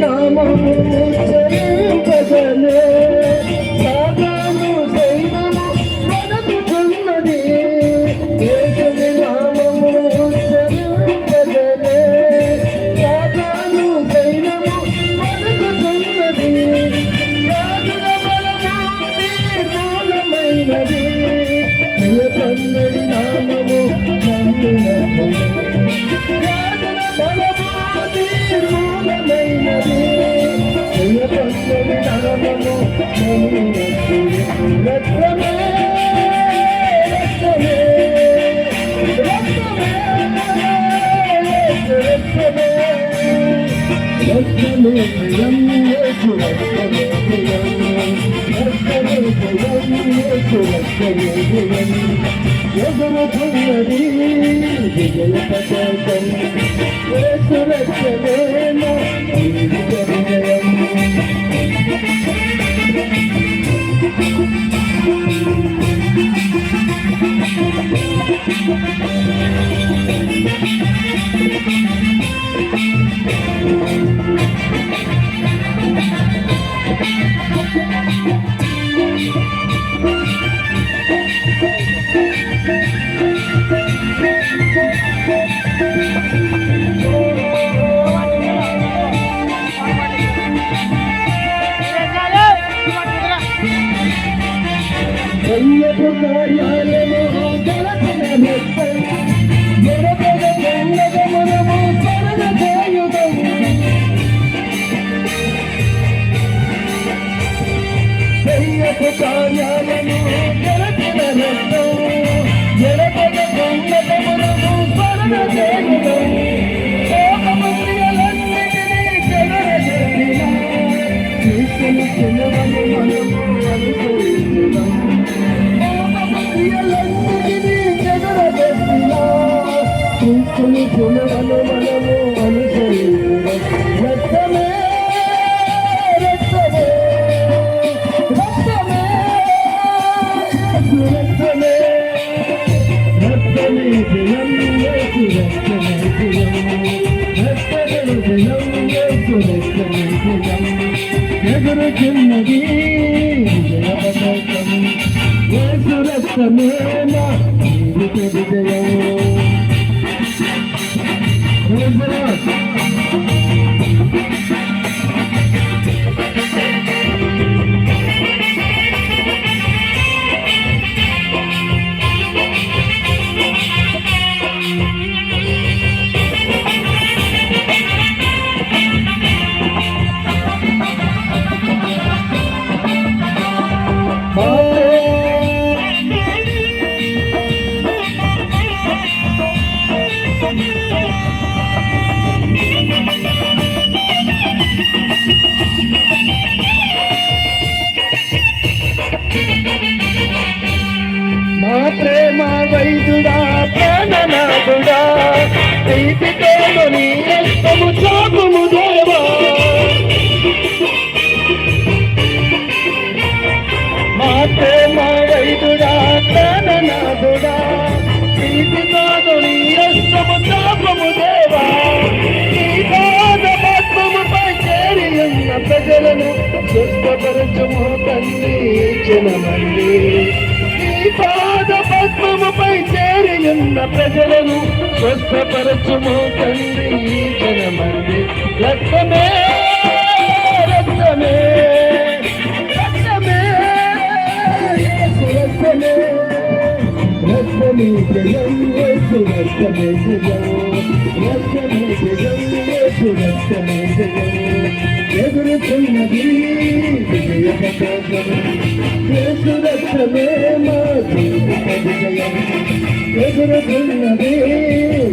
নাম జయం ఎదురుకున్నది విజయ పతాకం యేసు Thank చిన్నవని మనము యేసు రక్తమే నా జీవిత వైద్యుడా ప్రాణనాథుడా ప్రీతితో నీ రక్తము చాకుము దేవా. మా ప్రేమ వైద్యుడా ప్రాణనాథుడా ప్రీతితో నీ రక్తము చాకుము దేవా. ప్రజలను స్వస్థపరచుము తల్లి జనమండి పాద ఉన్న ప్రజలను స్వస్థపరచుము తండ్రి జనమంది. రక్తమే రక్తమే రక్తమే రక్తమే రక్తమే జయం యేసు రక్తమే జయం రక్తమే జయం యేసు రక్తమే జయం ఎదురుతున్నది విజయ యేసు రక్తమే మా జీవిత విజయం ఎదురుతున్నది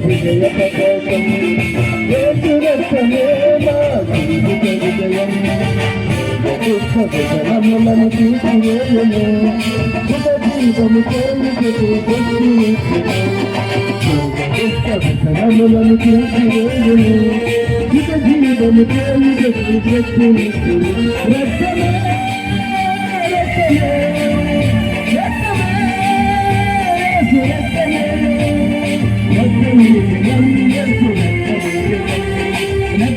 విజయ పతాకం యేసు జీవిత విజయం దుఃఖ విజయములను సుఖ జీవము కేంద్రకు సుఖ జీవము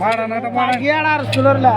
மாடா நாட்டம் மாடா ஏழாறு சுழரில்